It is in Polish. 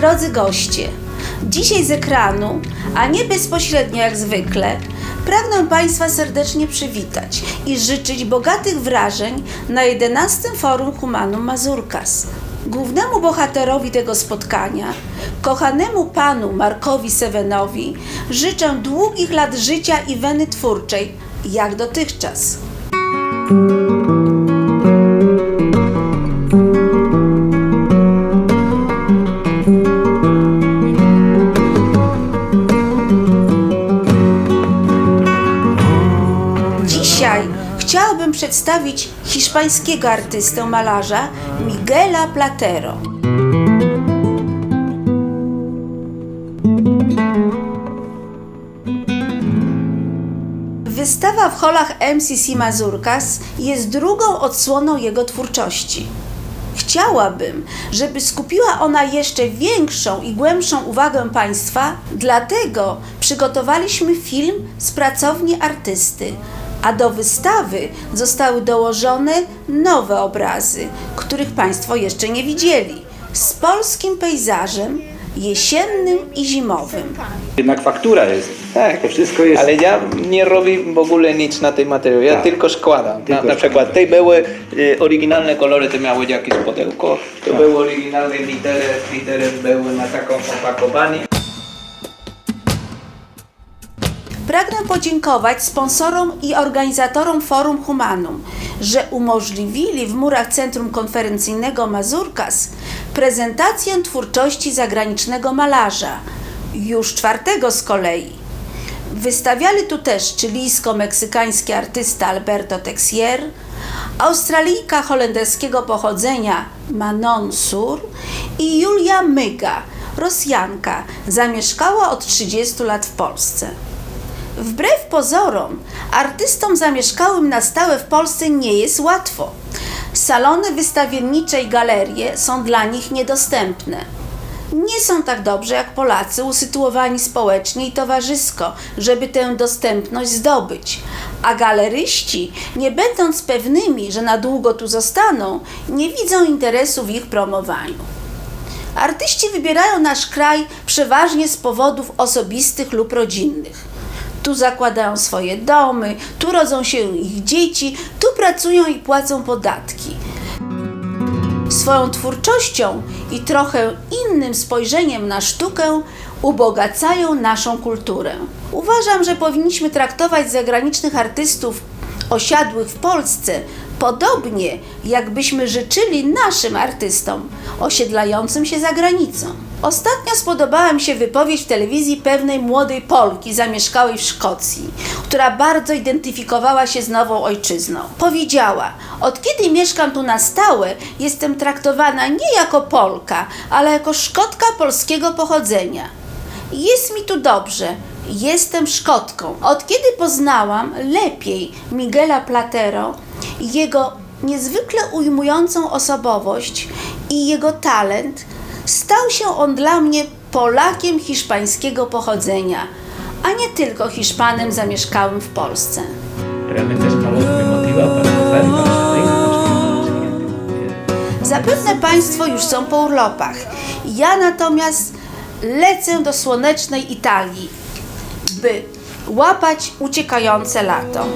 Drodzy goście, dzisiaj z ekranu, a nie bezpośrednio jak zwykle, pragnę Państwa serdecznie przywitać i życzyć bogatych wrażeń na 11 Forum Humanum Mazurkas. Głównemu bohaterowi tego spotkania, kochanemu panu Markowi Sewenowi, życzę długich lat życia i weny twórczej, jak dotychczas. Dzisiaj chciałabym przedstawić hiszpańskiego artystę malarza Miguela Platero. Wystawa w holach MCC Mazurkas jest drugą odsłoną jego twórczości. Chciałabym, żeby skupiła ona jeszcze większą i głębszą uwagę Państwa, dlatego przygotowaliśmy film z pracowni artysty, a do wystawy zostały dołożone nowe obrazy, których Państwo jeszcze nie widzieli, z polskim pejzażem jesiennym i zimowym. Jednak faktura jest. Tak, to wszystko jest. Ale ja nie robię w ogóle nic na tej materii. Ja Tak. tylko składam. Tylko na, na przykład te były y, oryginalne kolory, to miały jakieś pudełko. To Tak. były oryginalne litery, litery były na taką opakowanie. Pragnę podziękować sponsorom i organizatorom Forum Humanum, że umożliwili w murach Centrum Konferencyjnego Mazurkas prezentację twórczości zagranicznego malarza, już czwartego z kolei. Wystawiali tu też chilijsko-meksykański artysta Alberto Texier, Australijka holenderskiego pochodzenia Manon Sur i Julia Myga, Rosjanka, zamieszkała od 30 lat w Polsce. Wbrew pozorom, artystom zamieszkałym na stałe w Polsce nie jest łatwo. Salony wystawiennicze i galerie są dla nich niedostępne. Nie są tak dobrze jak Polacy usytuowani społecznie i towarzysko, żeby tę dostępność zdobyć. A galeryści, nie będąc pewnymi, że na długo tu zostaną, nie widzą interesu w ich promowaniu. Artyści wybierają nasz kraj przeważnie z powodów osobistych lub rodzinnych. Tu zakładają swoje domy, tu rodzą się ich dzieci, tu pracują i płacą podatki. Swoją twórczością i trochę innym spojrzeniem na sztukę ubogacają naszą kulturę. Uważam, że powinniśmy traktować zagranicznych artystów osiadłych w Polsce podobnie, jakbyśmy życzyli naszym artystom osiedlającym się za granicą. Ostatnio spodobała mi się wypowiedź w telewizji pewnej młodej Polki zamieszkałej w Szkocji, która bardzo identyfikowała się z nową ojczyzną. Powiedziała: Od kiedy mieszkam tu na stałe, jestem traktowana nie jako Polka, ale jako Szkotka polskiego pochodzenia. Jest mi tu dobrze. Jestem Szkotką. Od kiedy poznałam lepiej Miguela Platero, jego niezwykle ujmującą osobowość i jego talent, stał się on dla mnie Polakiem hiszpańskiego pochodzenia, a nie tylko Hiszpanem zamieszkałym w Polsce. Zapewne Państwo już są po urlopach. Ja natomiast lecę do słonecznej Italii, by łapać uciekające lato.